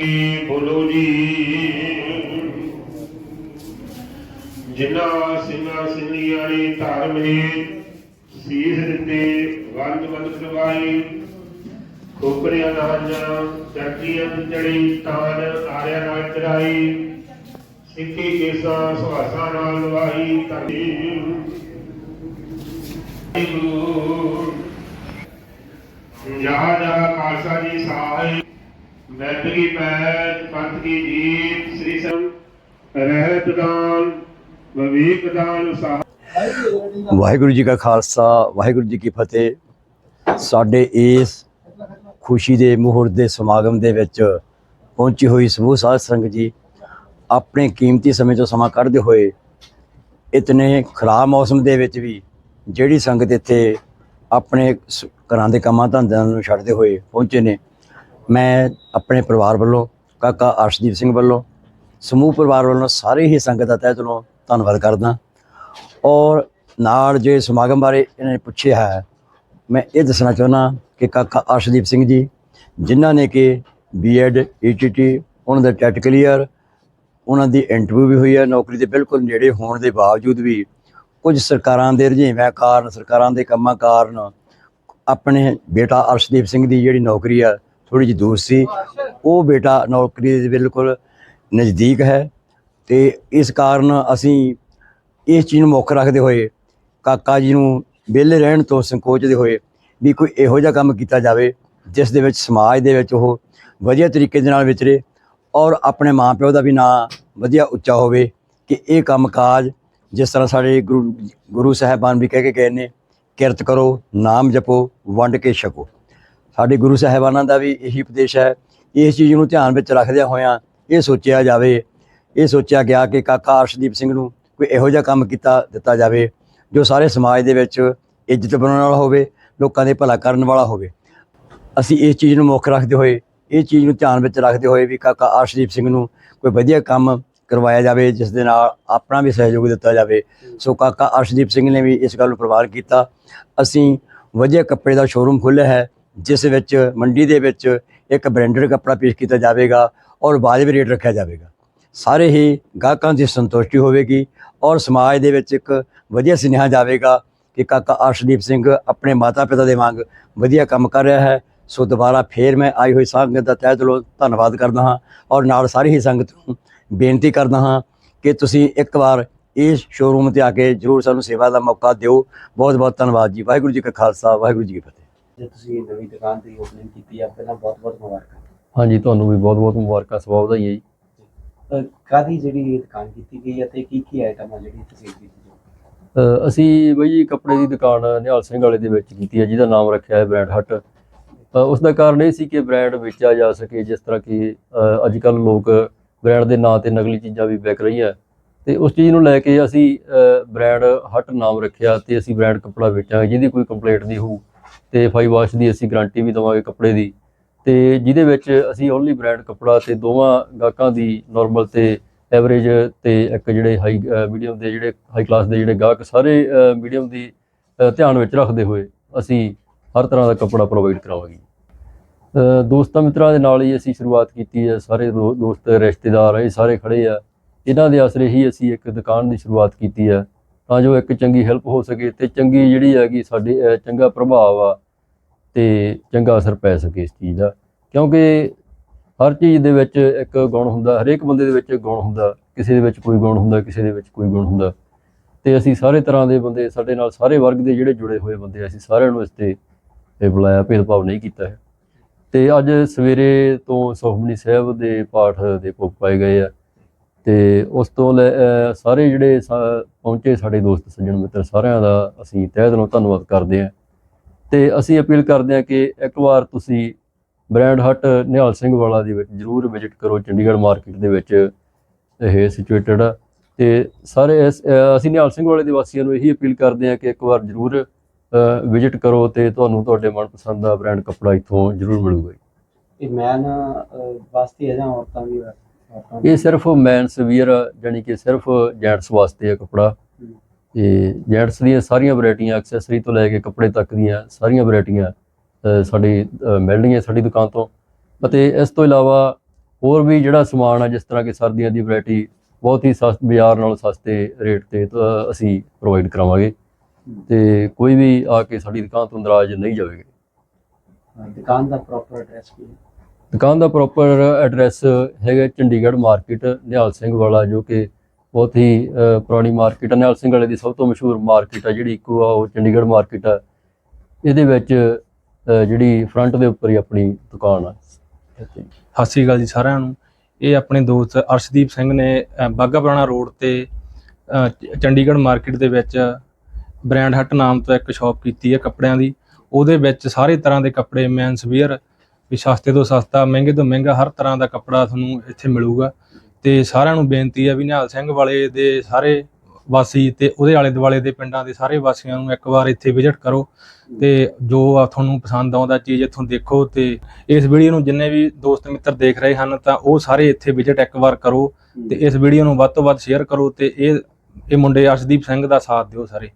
ਧਿਆਨ ਕਰਕੇ ਬੋਲੋ ਜੀ? ਜਿਨ੍ਹਾਂ ਸਿੰਘਾਂ ਸਿੰਘੀਆਂ ਨੇ ਧਰਮ ਨੇ ਸੀਸ ਦਿੱਤੇ ਵੰਦ ਵੰਦ ਕਰਵਾਈ ਖੋਪਰਿਆਂ ਨਾਜਾਂ ਚੱਕੀਆਂ ਚੜੀ, ਤਾਨ ਆਰਿਆਂ ਨਾਲ ਚੜਾਈ ਸਿੱਖੀ ਕੇਸਾਂ ਸੁਹਾਸਾਂ ਨਾਲ ਲਵਾਈ ਧਰਤੀ ਗੁਰੂ ਜਹਾ ਜਹਾ ਖਾਲਸਾ ਜੀ ਸਹਾਇ ਬੈਠ ਕੀ ਪੈਜ ਪੰਥ ਕੀ ਜੀਤ ਸ੍ਰੀ ਸੰਤ ਰਹਿਤ ਦਾਨ, ਵਿਵੇਕ ਦਾਨ ਸਹਾਇ ਵਾਹਿਗੁਰੂ ਜੀ ਕਾ ਖਾਲਸਾ, ਵਾਹਿਗੁਰੂ ਜੀ ਕੀ ਫਤਿਹ। ਸਾਡੇ ਇਸ ਖੁਸ਼ੀ ਦੇ ਮੁਹੂਰਤ ਦੇ ਸਮਾਗਮ ਦੇ ਵਿੱਚ ਪਹੁੰਚੀ ਹੋਈ ਸਮੂਹ ਸਾਧ ਸੰਗਤ ਜੀ, ਆਪਣੇ ਕੀਮਤੀ ਸਮੇਂ ਤੋਂ ਸਮਾਂ ਕੱਢਦੇ ਹੋਏ, ਇਤਨੇ ਖਰਾਬ ਮੌਸਮ ਦੇ ਵਿੱਚ ਵੀ ਜਿਹੜੀ ਸੰਗਤ ਇੱਥੇ ਆਪਣੇ ਸ- ਘਰਾਂ ਦੇ ਕੰਮਾਂ ਧੰਦਿਆਂ ਨੂੰ ਛੱਡਦੇ ਹੋਏ ਪਹੁੰਚੇ ਨੇ। ਮੈਂ ਆਪਣੇ ਪਰਿਵਾਰ ਵੱਲੋਂ, ਕਾਕਾ ਅਰਸ਼ਦੀਪ ਸਿੰਘ ਵੱਲੋਂ, ਸਮੂਹ ਪਰਿਵਾਰ ਵੱਲੋਂ ਸਾਰੇ ਹੀ ਸੰਗਤ ਦਾ ਤਹਿ ਦਿਲੋਂ ਧੰਨਵਾਦ ਕਰਦਾ। ਔਰ ਨਾਲ ਜੇ ਸਮਾਗਮ ਬਾਰੇ ਇਹਨਾਂ ਨੇ ਪੁੱਛਿਆ ਹੈ, ਮੈਂ ਇਹ ਦੱਸਣਾ ਚਾਹੁੰਦਾ ਕਿ ਕਾਕਾ ਅਰਸ਼ਦੀਪ ਸਿੰਘ ਜੀ, ਜਿਨ੍ਹਾਂ ਨੇ ਕਿ ਬੀਐਡ ਈਟੀਟੀ ਉਹਨਾਂ ਦਾ ਟੈਟ ਕਲੀਅਰ, ਉਹਨਾਂ ਦੀ ਇੰਟਰਵਿਊ ਵੀ ਹੋਈ ਹੈ, ਨੌਕਰੀ ਦੇ ਬਿਲਕੁਲ ਨੇੜੇ ਹੋਣ ਦੇ ਬਾਵਜੂਦ ਵੀ ਕੁਝ ਸਰਕਾਰਾਂ ਦੇ ਰੁਝੇਵਿਆਂ ਕਾਰਨ, ਸਰਕਾਰਾਂ ਦੇ ਕੰਮਾਂ ਕਾਰਨ ਆਪਣੇ ਬੇਟਾ ਅਰਸ਼ਦੀਪ ਸਿੰਘ ਦੀ ਜਿਹੜੀ ਨੌਕਰੀ ਆ ਥੋੜੀ ਜਿਹੀ ਦੂਰ ਸੀ। ਉਹ ਬੇਟਾ ਨੌਕਰੀ ਦੇ ਬਿਲਕੁਲ ਨਜ਼ਦੀਕ ਹੈ ਤੇ ਇਸ ਕਾਰਨ ਅਸੀਂ ਇਸ ਚੀਜ਼ ਨੂੰ ਮੁੱਖ ਰੱਖਦੇ ਹੋਏ, ਕਾਕਾ ਜੀ ਨੂੰ ਵਿਹਲੇ ਰਹਿਣ ਤੋਂ ਸੰਕੋਚਦੇ ਹੋਏ ਵੀ ਕੋਈ ਇਹੋ ਜਿਹਾ ਕੰਮ ਕੀਤਾ ਜਾਵੇ, ਜਿਸ ਦੇ ਵਿੱਚ ਸਮਾਜ ਦੇ ਵਿੱਚ ਉਹ ਵਧੀਆ ਤਰੀਕੇ ਦੇ ਨਾਲ ਵਿਚਰੇ ਔਰ ਆਪਣੇ ਮਾਪਿਓ ਦਾ ਵੀ ਨਾਂ ਵਧੀਆ ਉੱਚਾ ਹੋਵੇ ਕਿ ਇਹ ਕੰਮਕਾਜ ਜਿਸ ਤਰ੍ਹਾਂ ਸਾਡੇ ਗੁਰੂ ਗੁਰੂ ਸਾਹਿਬਾਨ ਵੀ ਕਹਿ ਕੇ ਗਏ ਨੇ, ਕਿਰਤ ਕਰੋ, ਨਾਮ ਜਪੋ, ਵੰਡ ਕੇ ਛਕੋ। ਸਾਡੇ ਗੁਰੂ ਸਾਹਿਬਾਨਾਂ ਦਾ ਵੀ ਇਹੀ ਉਪਦੇਸ਼ ਹੈ, ਇਸ ਚੀਜ਼ ਨੂੰ ਧਿਆਨ ਵਿੱਚ ਰੱਖਦਿਆਂ ਹੋਇਆਂ ਇਹ ਸੋਚਿਆ ਜਾਵੇ, ਇਹ ਸੋਚਿਆ ਗਿਆ ਕਿ ਕਾਕਾ ਅਰਸ਼ਦੀਪ ਸਿੰਘ ਨੂੰ ਕੋਈ ਇਹੋ ਜਿਹਾ ਕੰਮ ਕੀਤਾ, ਦਿੱਤਾ ਜਾਵੇ, ਜੋ ਸਾਰੇ ਸਮਾਜ ਦੇ ਵਿੱਚ ਇੱਜ਼ਤ ਬਣਾਉਣ ਵਾਲਾ ਹੋਵੇ, ਲੋਕਾਂ ਦੇ ਭਲਾ ਕਰਨ ਵਾਲਾ ਹੋਵੇ। ਅਸੀਂ ਇਸ ਚੀਜ਼ ਨੂੰ ਮੁੱਖ ਰੱਖਦੇ ਹੋਏ, ਇਹ ਚੀਜ਼ ਨੂੰ ਧਿਆਨ ਵਿੱਚ ਰੱਖਦੇ ਹੋਏ ਵੀ ਕਾਕਾ ਅਰਸ਼ਦੀਪ ਸਿੰਘ ਨੂੰ ਕੋਈ ਵਧੀਆ ਕੰਮ ਕਰਵਾਇਆ ਜਾਵੇ, ਜਿਸ ਦੇ ਨਾਲ ਆਪਣਾ ਵੀ ਸਹਿਯੋਗ ਦਿੱਤਾ ਜਾਵੇ। ਸੋ ਕਾਕਾ ਅਰਸ਼ਦੀਪ ਸਿੰਘ ਨੇ ਵੀ ਇਸ ਗੱਲ ਨੂੰ ਪ੍ਰਵਾਨ ਕੀਤਾ। ਅਸੀਂ ਵਧੀਆ ਕੱਪੜੇ ਦਾ ਸ਼ੋਰੂਮ ਖੋਲ੍ਹਿਆ ਹੈ ਜਿਸ ਵਿੱਚ ਮੰਡੀ ਦੇ ਵਿੱਚ ਇੱਕ ਬ੍ਰਾਂਡਡ ਕੱਪੜਾ ਪੇਸ਼ ਕੀਤਾ ਜਾਵੇਗਾ ਔਰ ਵਾਜਬ ਰੇਟ ਰੱਖਿਆ ਜਾਵੇਗਾ। ਸਾਰੇ ਹੀ ਗਾਹਕਾਂ ਦੀ ਸੰਤੁਸ਼ਟੀ ਹੋਵੇਗੀ ਔਰ ਸਮਾਜ ਦੇ ਵਿੱਚ ਇੱਕ ਵਧੀਆ ਸੁਨੇਹਾ ਜਾਵੇਗਾ ਕਿ ਕਾਕਾ ਅਰਸ਼ਦੀਪ ਸਿੰਘ ਆਪਣੇ ਮਾਤਾ ਪਿਤਾ ਦੇ ਵਾਂਗ ਵਧੀਆ ਕੰਮ ਕਰ ਰਿਹਾ ਹੈ। ਸੋ ਦੁਬਾਰਾ ਫੇਰ ਮੈਂ ਆਈ ਹੋਈ ਸੰਗਤ ਦਾ ਤਹਿ ਦਿਲੋਂ ਧੰਨਵਾਦ ਕਰਦਾ ਹਾਂ ਔਰ ਨਾਲ ਸਾਰੀ ਹੀ ਸੰਗਤ ਨੂੰ ਬੇਨਤੀ ਕਰਦਾ ਹਾਂ ਕਿ ਤੁਸੀਂ ਇੱਕ ਵਾਰ ਇਸ ਸ਼ੋਰੂਮ ਤੇ ਆ ਕੇ ਜਰੂਰ ਸਾਨੂੰ ਸੇਵਾ ਦਾ ਮੌਕਾ ਦਿਓ। ਬਹੁਤ ਬਹੁਤ ਧੰਨਵਾਦ ਜੀ। ਵਾਹਿਗੁਰੂ ਜੀ ਕਾ ਖਾਲਸਾ, ਵਾਹਿਗੁਰੂ ਜੀ ਕੀ ਫਤਿਹ। ਜੇ ਤੁਸੀਂ ਨਵੀਂ ਦੁਕਾਨ ਦੀ ਓਪਨਿੰਗ ਕੀਤੀ ਆ ਪਹਿਲਾਂ ਬਹੁਤ ਬਹੁਤ ਮੁਬਾਰਕਾਂ। ਹਾਂਜੀ ਤੁਹਾਨੂੰ ਵੀ ਬਹੁਤ-ਬਹੁਤ ਮੁਬਾਰਕਾਂ ਸਵਾਬ ਦਾ ਜੀ। ਕਾਹਦੀ ਜਿਹੜੀ ਇਹ ਦੁਕਾਨ ਕੀਤੀ ਗਈ ਹੈ ਤੇ ਕੀ ਕੀ ਆਈਟਮ ਆ ਜਿਹੜੀ ਤੁਸੀਂ ਕੀਤੀ ਅਸੀਂ ਬਈ ਜੀ ਕੱਪੜੇ ਦੀ ਦੁਕਾਨ ਨਿਹਾਲ ਸਿੰਘ ਵਾਲੇ ਦੇ ਵਿੱਚ ਕੀਤੀ ਹੈ ਜਿਹਦਾ ਨਾਮ ਰੱਖਿਆ ਹੈ ਬ੍ਰਾਂਡ ਹੱਟ। ਉਸ ਦਾ ਕਾਰਨ ਇਹ ਸੀ ਕਿ ਬ੍ਰਾਂਡ ਵੇਚਿਆ ਜਾ ਸਕੇ ਜਿਸ ਤਰ੍ਹਾਂ ਕਿ ਅੱਜ ਕੱਲ ਲੋਕ ਬ੍ਰਾਂਡ ਦੇ ਨਾਂ ਤੇ ਨਕਲੀ ਚੀਜ਼ਾਂ ਵੀ ਵਿਕ ਰਹੀਆਂ। ਤੇ ਉਸ ਚੀਜ਼ ਨੂੰ ਲੈ ਕੇ ਅਸੀਂ ਬ੍ਰਾਂਡ ਹੱਟ ਨਾਮ ਰੱਖਿਆ ਤੇ ਅਸੀਂ ਬ੍ਰਾਂਡ ਕੱਪੜਾ ਵੇਚਾਂਗੇ ਜਿਹਦੀ ਕੋਈ ਕੰਪਲੇਂਟ ਨਹੀਂ ਹੋਊ। ਤੇ ਫਾਈ ਵਾਸ਼ ਦੀ ਅਸੀਂ ਗਾਰੰਟੀ ਵੀ ਦਵਾਂਗੇ ਕੱਪੜੇ ਦੀ। ਤੇ ਜਿਹਦੇ ਵਿੱਚ ਅਸੀਂ ਓਨਲੀ ਬ੍ਰਾਂਡ ਕੱਪੜਾ ਤੇ ਦੋਵਾਂ ਗਾਹਕਾਂ ਦੀ ਨਾਰਮਲ ਤੇ ਐਵਰੇਜ ਤੇ ਇੱਕ ਜਿਹੜੇ ਹਾਈ ਮੀਡੀਅਮ ਦੇ ਜਿਹੜੇ ਹਾਈ ਕਲਾਸ ਦੇ ਜਿਹੜੇ ਗਾਹਕ ਸਾਰੇ ਮੀਡੀਅਮ ਦੀ ਧਿਆਨ ਵਿੱਚ ਰੱਖਦੇ ਹੋਏ ਅਸੀਂ ਹਰ ਤਰ੍ਹਾਂ ਦਾ ਕੱਪੜਾ ਪ੍ਰੋਵਾਈਡ ਕਰਾਵਾਂਗੇ। ਦੋਸਤਾਂ ਮਿੱਤਰਾਂ ਦੇ ਨਾਲ ਹੀ ਅਸੀਂ ਸ਼ੁਰੂਆਤ ਕੀਤੀ ਹੈ। ਸਾਰੇ ਦੋ- ਦੋਸਤ, ਰਿਸ਼ਤੇਦਾਰ, ਇਹ ਸਾਰੇ ਖੜੇ ਆ। ਇਹਨਾਂ ਦੇ ਆਸਰੇ ਹੀ ਅਸੀਂ ਇੱਕ ਦੁਕਾਨ ਦੀ ਸ਼ੁਰੂਆਤ ਕੀਤੀ ਹੈ। ਤਾਂ ਜੋ ਇੱਕ ਚੰਗੀ ਹੈਲਪ ਹੋ ਸਕੇ ਤੇ ਚੰਗੀ ਜਿਹੜੀ ਹੈਗੀ ਸਾਡੇ ਚੰਗਾ ਪ੍ਰਭਾਵ ਆ ਤੇ ਚੰਗਾ ਅਸਰ ਪੈ ਸਕੇ ਇਸ ਚੀਜ਼ ਦਾ। ਕਿਉਂਕਿ ਹਰ ਚੀਜ਼ ਦੇ ਵਿੱਚ ਇੱਕ ਗੁਣ ਹੁੰਦਾ, ਹਰੇਕ ਬੰਦੇ ਦੇ ਵਿੱਚ ਗੁਣ ਹੁੰਦਾ, ਕਿਸੇ ਦੇ ਵਿੱਚ ਕੋਈ ਗੁਣ ਹੁੰਦਾ, ਕਿਸੇ ਦੇ ਵਿੱਚ ਕੋਈ ਗੁਣ ਹੁੰਦਾ। ਤੇ ਅਸੀਂ ਸਾਰੇ ਤਰ੍ਹਾਂ ਦੇ ਬੰਦੇ, ਸਾਡੇ ਨਾਲ ਸਾਰੇ ਵਰਗ ਦੇ ਜਿਹੜੇ ਜੁੜੇ ਹੋਏ ਬੰਦੇ ਅਸੀਂ ਸਾਰਿਆਂ ਨੂੰ ਇਸ ਤੇ ਬੁਲਾਇਆ, ਭੇਦਭਾਵ ਨਹੀਂ ਕੀਤਾ ਹੈ। ਤੇ ਅੱਜ ਸਵੇਰੇ ਤੋਂ ਸੁਖਮਨੀ ਸਾਹਿਬ ਦੇ ਪਾਠ ਦੇ ਭੋਗ ਪਾਏ ਗਏ ਆ। ਤੇ ਉਸ ਤੋਂ ਲੈ ਸਾਰੇ ਜਿਹੜੇ ਸਾ- ਪਹੁੰਚੇ ਸਾਡੇ ਦੋਸਤ, ਸੱਜਣ ਮਿੱਤਰ, ਸਾਰਿਆਂ ਦਾ ਅਸੀਂ ਤਹਿ ਦਿਲੋਂ ਧੰਨਵਾਦ ਕਰਦੇ ਹਾਂ। ਤੇ ਅਸੀਂ ਅਪੀਲ ਕਰਦੇ ਹਾਂ ਕਿ ਇੱਕ ਵਾਰ ਤੁਸੀਂ ਬ੍ਰੈਂਡ ਹਟ ਨਿਹਾਲ ਸਿੰਘ ਵਾਲਾ ਦੇ ਵਿੱਚ ਜਰੂਰ ਵਿਜ਼ਿਟ ਕਰੋ, ਚੰਡੀਗੜ੍ਹ ਮਾਰਕੀਟ ਦੇ ਵਿੱਚ ਇਹ ਸਿਚੁਏਟਡ ਆ। ਤੇ ਸਾਰੇ ਇਸ- ਅਸੀਂ ਨਿਹਾਲ ਸਿੰਘ ਵਾਲੇ ਦੇ ਵਾਸੀਆਂ ਨੂੰ ਇਹੀ ਅਪੀਲ ਕਰਦੇ ਹਾਂ ਕਿ ਇੱਕ ਵਾਰ ਜਰੂਰ ਵਿਜ਼ਿਟ ਕਰੋ ਤੇ ਤੁਹਾਨੂੰ ਤੁਹਾਡੇ ਮਨਪਸੰਦ ਦਾ ਬ੍ਰਾਂਡ ਕੱਪੜਾ ਇੱਥੋਂ ਜਰੂਰ ਮਿਲੂਗਾ ਜੀ। ਇਹ ਮੈਨ ਵਾਸਤੇ ਹੈ ਜਾਂ ਔਰਤਾਂ ਵੀ ਔਰਤਾਂ ਇਹ ਸਿਰਫ ਮੈਨਸ ਵੀਅਰ ਜਾਨੀ ਕਿ ਸਿਰਫ ਜੈਂਟਸ ਵਾਸਤੇ ਹੈ ਕੱਪੜਾ। ਤੇ ਜੈਂਟਸ ਦੀਆਂ ਸਾਰੀਆਂ ਵੈਰਾਈਟੀਆਂ ਐਕਸੈਸਰੀ ਤੋਂ ਲੈ ਕੇ ਕੱਪੜੇ ਤੱਕ ਦੀਆਂ ਸਾਰੀਆਂ ਵੈਰਾਈਟੀਆਂ ਸਾਡੀ ਅ, ਮਿਲਣਗੀਆਂ ਸਾਡੀ ਦੁਕਾਨ ਤੋਂ। ਅਤੇ ਇਸ ਤੋਂ ਇਲਾਵਾ ਹੋਰ ਵੀ ਜਿਹੜਾ ਸਮਾਨ ਆ ਜਿਸ ਤਰ੍ਹਾਂ ਕਿ ਸਰਦੀਆਂ ਦੀ ਵੈਰਾਈਟੀ ਬਹੁਤ ਹੀ ਸਸਤੇ ਬਾਜ਼ਾਰ ਨਾਲੋਂ ਸਸਤੇ ਰੇਟ ਤੇ ਅਸੀਂ ਪ੍ਰੋਵਾਈਡ ਕਰਾਵਾਂਗੇ। ਤੇ ਕੋਈ ਵੀ ਆ ਕੇ ਸਾਡੀ ਦੁਕਾਨ ਤੋਂ ਨਰਾਜ ਨਹੀਂ ਜਾਵੇਗਾ। ਦੁਕਾਨ ਦਾ ਪ੍ਰੋਪਰ ਐਡਰੈਸ ਕੀ ਹੈ? ਦੁਕਾਨ ਦਾ ਪ੍ਰੋਪਰ ਐਡਰੈਸ ਹੈਗਾ ਚੰਡੀਗੜ੍ਹ ਮਾਰਕੀਟ ਨਿਹਾਲ ਸਿੰਘ ਵਾਲਾ ਜੋ ਕਿ ਬਹੁਤ ਹੀ ਪੁਰਾਣੀ ਮਾਰਕੀਟ ਹੈ ਨਿਹਾਲ ਸਿੰਘ ਵਾਲੇ ਦੀ ਸਭ ਤੋਂ ਮਸ਼ਹੂਰ ਮਾਰਕੀਟ ਹੈ ਜਿਹੜੀ ਇੱਕੋ ਆ ਉਹ ਚੰਡੀਗੜ੍ਹ ਮਾਰਕੀਟ ਹੈ ਇਹਦੇ ਵਿੱਚ ਜਿਹੜੀ ਫਰੰਟ ਦੇ ਉੱਪਰ ਹੀ ਆਪਣੀ ਦੁਕਾਨ ਆ। ਸਤਿ ਸ਼੍ਰੀ ਅਕਾਲ ਜੀ ਸਾਰਿਆਂ ਨੂੰ। ਇਹ ਆਪਣੇ ਦੋਸਤ ਅਰਸ਼ਦੀਪ ਸਿੰਘ ਨੇ ਅ, ਬਾਘਾ ਪੁਰਾਣਾ ਰੋਡ ਤੇ ਚੰਡੀਗੜ੍ਹ ਮਾਰਕੀਟ ਦੇ ਵਿੱਚ ਬ੍ਰਾਂਡ ਹੱਟ ਨਾਮ ਤੋਂ ਇੱਕ ਸ਼ਾਪ ਕੀਤੀ ਹੈ ਕੱਪੜਿਆਂ ਦੀ। ਉਹਦੇ ਵਿੱਚ ਸਾਰੇ ਤਰ੍ਹਾਂ ਦੇ ਕੱਪੜੇ ਮੈਨਸ ਵੇਅਰ ਵੀ ਸਸਤੇ ਤੋਂ ਸਸਤਾ, ਮਹਿੰਗੇ ਤੋਂ ਮਹਿੰਗਾ ਹਰ ਤਰ੍ਹਾਂ ਦਾ ਕੱਪੜਾ ਤੁਹਾਨੂੰ ਇੱਥੇ ਮਿਲੂਗਾ। ਤੇ ਸਾਰਿਆਂ ਨੂੰ ਬੇਨਤੀ ਆ ਵੀ ਨਿਹਾਲ ਸਿੰਘ ਵਾਲੇ ਦੇ ਸਾਰੇ ਵਾਸੀ ਤੇ ਉਹਦੇ ਆਲੇ ਦੁਆਲੇ ਦੇ ਪਿੰਡਾਂ ਦੇ ਸਾਰੇ ਵਾਸੀਆਂ ਨੂੰ ਇੱਕ ਵਾਰ ਇੱਥੇ ਵਿਜ਼ਿਟ ਕਰੋ ਤੇ ਜੋ ਤੁਹਾਨੂੰ ਪਸੰਦ ਆਉਂਦਾ ਚੀਜ਼ ਇੱਥੋਂ ਦੇਖੋ ਤੇ ਇਸ ਵੀਡੀਓ ਨੂੰ ਜਿੰਨੇ ਵੀ ਦੋਸਤ ਮਿੱਤਰ ਦੇਖ ਰਹੇ ਹਨ ਤਾਂ ਉਹ ਸਾਰੇ ਇੱਥੇ ਵਿਜ਼ਿਟ ਇੱਕ ਵਾਰ ਕਰੋ ਤੇ ਇਸ ਵੀਡੀਓ ਨੂੰ ਵੱਧ ਤੋਂ ਵੱਧ ਸ਼ੇਅਰ ਕਰੋ ਤੇ ਇਹ ਇਹ ਮੁੰਡੇ ਅਰਸ਼ਦੀਪ ਸਿੰਘ ਦਾ ਸਾਥ ਦਿਓ ਸਾਰੇ।